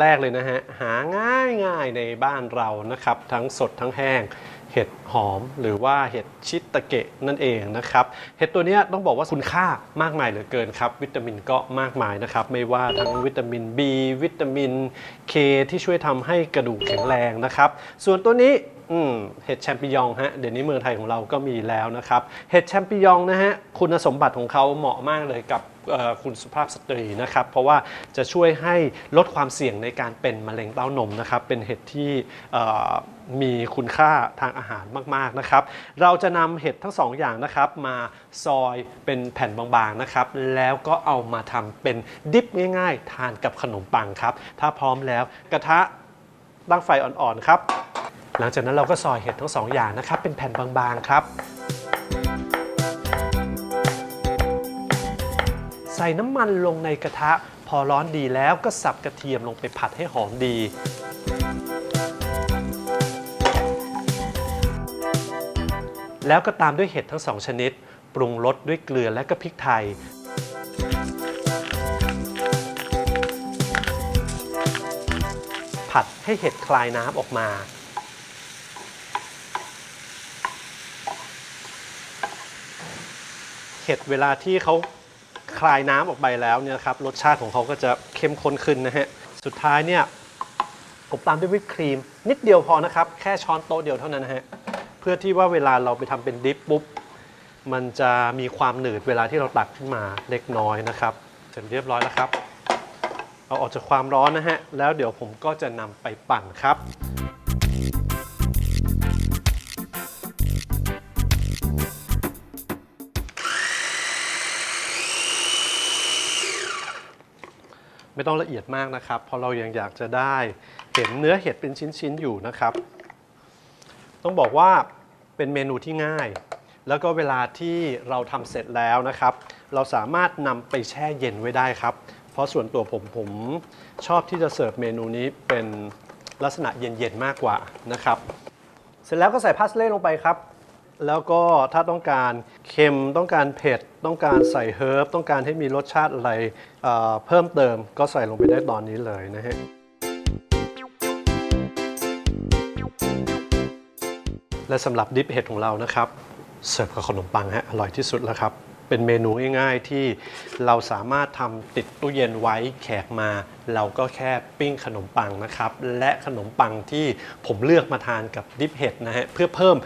แรกเลยนะฮะ หาง่ายง่ายในบ้านเรานะครับ ทั้งสดทั้งแห้ง เห็ดหอมหรือว่าเห็ดชิตะเกะนั่นเองนะครับ เห็ดตัวนี้ต้องบอกว่าคุณค่ามากมายเหลือเกินครับ วิตามินก็มากมายนะครับ ไม่ว่าทั้งวิตามิน B วิตามิน K ที่ช่วยทำให้กระดูกแข็งแรงนะครับ ส่วนตัวนี้ อืมเห็ดแชมปิญองฮะเดี๋ยวนี้เมืองไทยของเราก็มีแล้วนะครับ เห็ดแชมปิญองนะฮะคุณสมบัติของเขาเหมาะมากเลยกับคุณสุภาพสตรีนะครับ เพราะว่าจะช่วยให้ลดความเสี่ยงในการเป็นมะเร็งเต้านมนะครับ เป็นเห็ดที่มีคุณค่าทางอาหารมาก ๆ นะครับ เราจะนำเห็ดทั้งสองอย่างนะครับ มาซอยเป็นแผ่นบาง ๆ นะครับ แล้วก็เอามาทำเป็นดิปง่าย ๆ ทานกับขนมปังครับ ถ้าพร้อมแล้วกระทะตั้งไฟอ่อน ๆ ครับ หลังจากนั้นเราก็ซอยเห็ดทั้งสองอย่างนะครับ เป็นแผ่นบางๆครับ ใส่น้ำมันลงในกระทะ พอร้อนดีแล้วก็สับกระเทียมลงไปผัดให้หอมดี แล้วก็ตามด้วยเห็ดทั้งสองชนิด ปรุงรสด้วยเกลือและก็พริกไทยผัดให้เห็ดคลายน้ำออกมา เห็ดเวลาที่เขาคลายน้ำออกไปแล้วเนี่ยครับรสชาติของเขาก็จะเข้มข้นขึ้นนะฮะสุดท้ายเนี่ยผมตามด้วยวิปครีม นิดเดียวพอนะครับ แค่ช้อนโต๊ะเดียวเท่านั้นนะฮะเพื่อที่ว่าเวลาเราไปทำเป็นดิปปุ๊บมันจะมีความหนืดเวลาที่เราตักขึ้นมาเล็กน้อยนะครับ เสร็จเรียบร้อยแล้วครับ เอาออกจากความร้อนนะฮะแล้วเดี๋ยวผมก็จะนำไปปั่นครับ ไม่ต้องละเอียดมากนะครับ เพราะเรายังอยากจะได้เห็นเนื้อเห็ดเป็นชิ้นๆอยู่นะครับ ต้องบอกว่าเป็นเมนูที่ง่าย แล้วก็เวลาที่เราทำเสร็จแล้วนะครับ เราสามารถนำไปแช่เย็นไว้ได้ครับ เพราะส่วนตัวผมผมชอบที่จะเสิร์ฟเมนูนี้เป็นลักษณะเย็นๆมากกว่านะครับ เสร็จแล้วก็ใส่พาสเล่ลงไปครับ แล้วก็ถ้าต้องการเค็มต้องการเผ็ด ต้องการใส่เฮิร์บต้องการให้มีรสชาติอะไรเเพิ่มเติม ก็ใส่ลงไปได้ตอนนี้เลยนะฮะและสำหรับดิปเห็ดของเรานะครับ เสิร์ฟกับขนมปังฮะอร่อยที่สุดแล้วครับ เป็นเมนูง่ายๆที่เราสามารถทำติดตู้เย็นไว้แขกมา เราก็แค่ปิ้งขนมปังนะครับ และขนมปังที่ผมเลือกมาทานกับดิปเห็ดนะฮะเพื่อเพิ่ม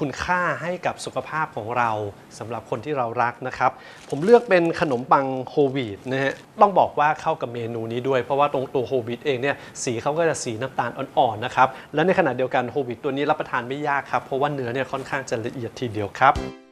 คุณค่าให้กับสุขภาพของเราสำหรับคนที่เรารักนะครับ ผมเลือกเป็นขนมปังโฮวีตนะฮะต้องบอกว่าเข้ากับเมนูนี้ด้วยเพราะว่าตรงตัวโฮวีตเองเนี่ยสีเขาก็จะสีน้ำตาลอ่อนๆนะครับและในขณะเดียวกันโฮวีตตัวนี้รับประทานไม่ยากครับเพราะว่าเนื้อเนี่ยค่อนข้างจะละเอียดทีเดียวครับ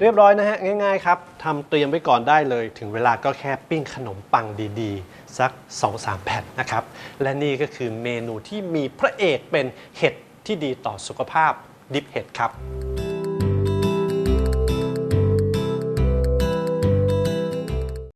เรียบร้อยนะฮะ ง่ายๆครับทำเตรียมไว้ก่อนได้เลย ถึงเวลาก็แค่ปิ้งขนมปังดีๆ สัก 2-3 แผ่นนะครับ และนี่ก็คือเมนูที่มีพระเอกเป็นเห็ดที่ดีต่อสุขภาพดิบเห็ดครับ